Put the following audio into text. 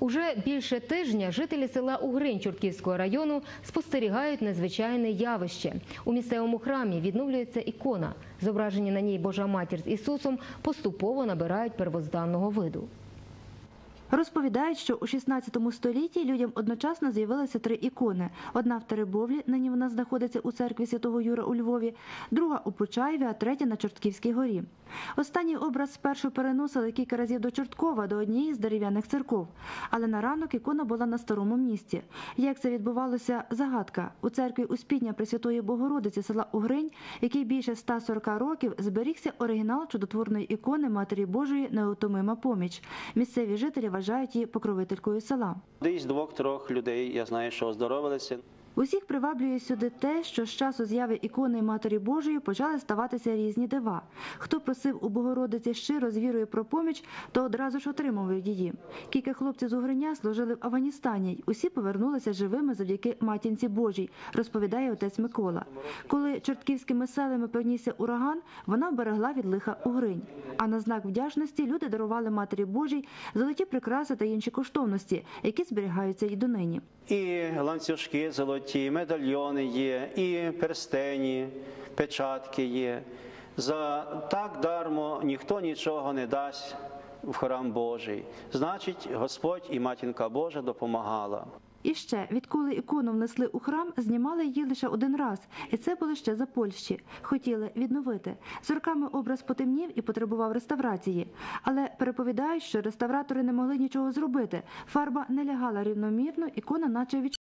Уже більше тижня жителі села Угринь Чортківського району спостерігають незвичайне явище. У місцевому храмі відновлюється ікона. Зображені на ній Божа матір з Ісусом поступово набирають первозданного виду. Розповідають, що у 16 столітті людям одночасно з'явилися три ікони: одна в Теребовлі, нині вона знаходиться у церкві святого Юра у Львові, друга у Почаєві, а третя на Чортківській горі. Останній образ спершу переносили кілька разів до Чорткова, до однієї з дерев'яних церков. Але на ранок ікона була на старому місці. Як це відбувалося? Загадка у церкві Успіння Пресвятої Богородиці села Угринь, який більше 140 років зберігся оригінал чудотворної ікони Матері Божої Неутомима поміч. Місцеві жителі вважають її покровителькою села. Десь двох-трьох людей я знаю, що оздоровилися. Усіх приваблює сюди те, що з часу зяви ікони Матері Божої почали ставатися різні дива. Хто просив у Богородиці щиро з вірою про поміч, то одразу ж отримував її. Кілька хлопців з Угриня служили в Афганістані. й Усі повернулися живими завдяки матінці Божій, розповідає отець Микола. Коли чортківськими селами пронісся ураган, вона вберегла від лиха Угринь. А на знак вдячності люди дарували Матері Божій золоті прикраси та інші коштовності, які зберігаються й донині. І ланцюжки золоті, і медальйони є, і перстені, печатки є. За так дармо ніхто нічого не дасть в храм Божий. Значить, Господь і матінка Божа допомагала. І ще, відколи ікону внесли у храм, знімали її лише один раз, і це було ще за Польщі. Хотіли відновити. З роками образ потемнів і потребував реставрації. Але переповідають, що реставратори не могли нічого зробити. Фарба не лягала рівномірно, ікона наче відчувала.